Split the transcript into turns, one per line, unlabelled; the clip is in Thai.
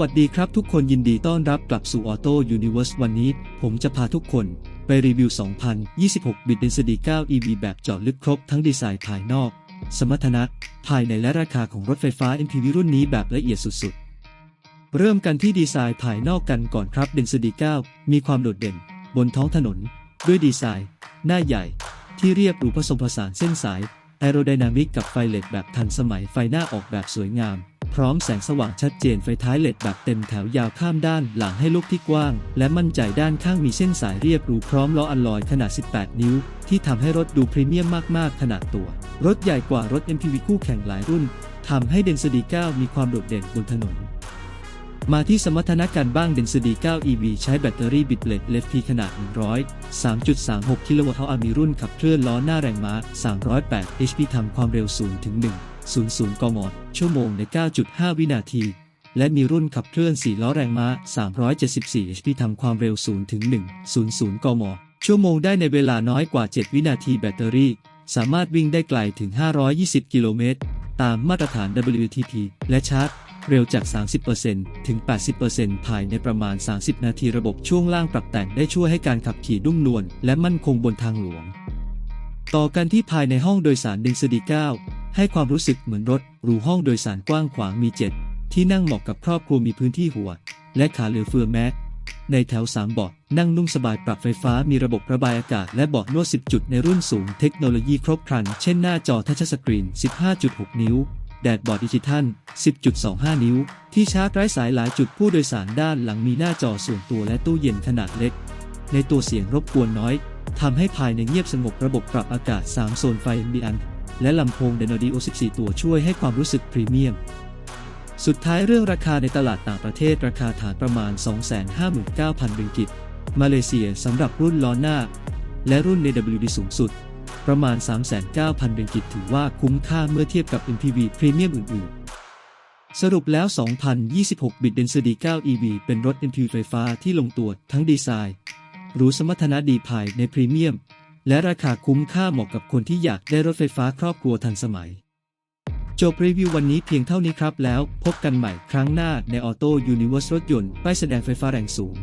วัสดีครับทุกคนยินดีต้อนรับกลับสู่ Auto Universe วันนี้ ผมจะพาทุกคนไปรีวิว 2026 Bit Density 9 EV แบบเจาะลึกครบทั้งดีไซน์ภายนอก สมรรถนะ ภายในและราคาของรถไฟฟ้า MPV รุ่นนี้แบบละเอียดสุดๆ เริ่มกันที่ดีไซน์ภายนอกกันก่อนครับ Density 9 มีความโดดเด่น บนท้องถนน ด้วยดีไซน์ หน้าใหญ่ ที่เรียบหรูผสมผสานเส้นสายแอโรไดนามิกกับไฟเลดแบบทันสมัยไฟหน้าออกแบบสวยงาม พร้อมแสงสว่างชัดเจนไฟท้ายเลดแบบเต็มแถวยาวข้ามด้านหลังให้ลุกที่กว้าง และมั่นใจด้านข้างมีเส้นสายเรียบรูพร้อมล้ออัลลอยขนาด 18 นิ้ว ที่ทำให้รถดูพรีเมียมมาก ๆ ขนาดตัว รถใหญ่กว่ารถ MPV คู่แข่งหลายรุ่นทำให้ Density 9มีความโดดเด่นบนถนนมาที่สมรรถนะการบ้าง Density 9 EV ใช้แบตเตอรี่บิดเลด LFP ขนาด 100 3.36 กิโลวัตต์อมีรุ่นขับเคลื่อนล้อหน้าแรงม้า 308 HP ทำความเร็ว0ถึง1 00 กม ชั่วโมงใน 9.5 วินาที และมีรุ่นขับเคลื่อน 4 ล้อแรงม้า 374 HP ทำความเร็ว 0 ถึง 1 00 กม ชั่วโมงได้ในเวลาน้อยกว่า 7 วินาทีแบตเตอรี่ สามารถวิ่งได้ไกลถึง 520 กิโลเมตร ตามมาตรฐาน WLTP และชาร์จเร็วจาก 30%ถึง 80%ภายในประมาณ 30 นาทีระบบช่วงล่างปรับแต่งได้ช่วยให้การขับขี่นุ่มนวลและมั่นคงบนทางหลวง ต่อกันที่ภายในห้องโดยสาร Density 9 ให้ความรู้สึกเหมือนรถหรูห้องโดยสารกว้างขวางมี7ที่นั่งเหมาะกับครอบครัวมีพื้นที่หัว และขาเหลือเฟือแม้ ในแถว 3 เบาะนั่งนุ่มสบายปรับไฟฟ้ามีระบบระบายอากาศและเบาะนวด 10 จุดในรุ่นสูงเทคโนโลยีครบครัน เช่นหน้าจอทัชสกรีน 15.6 นิ้ว แดดบอร์ดดิจิทัล 10.25 นิ้ว ที่ชาร์จไร้สายหลายจุดผู้โดยสารด้านหลังมีหน้าจอส่วนตัวและตู้เย็นขนาดเล็ก ในตัวเสียงรบกวนน้อยทำให้ภายในเงียบสงบระบบปรับอากาศ 3 โซนไฟ Ambient และลำโพง Denodio 14 ตัวช่วยให้ความรู้สึกพรีเมียม สุดท้ายเรื่องราคาในตลาดต่างประเทศราคาฐานประมาณ 259,000ริงกิต มาเลเซียสำหรับรุ่นล้อหน้า และรุ่นใน WD สูงสุด ประมาณ 39,000ริงกิตถือว่าคุ้มค่าเมื่อเทียบกับ MPV พรีเมียมอื่น ๆสรุปแล้ว 2026 Bit Density 9 EV เป็นรถ MPV ไฟฟ้าที่ลงตัวทั้งดีไซน์ หรูสมรรถนะดีภายในพรีเมียม และราคาคุ้มค่าเหมาะกับคนที่อยากได้รถไฟฟ้าครอบครัวทันสมัย จบรีวิววันนี้เพียงเท่านี้ครับแล้ว พบกันใหม่ครั้งหน้าในออโต้ยูนิเวอร์สรถยนต์ป้ายแสดงไฟฟ้าแรงสูง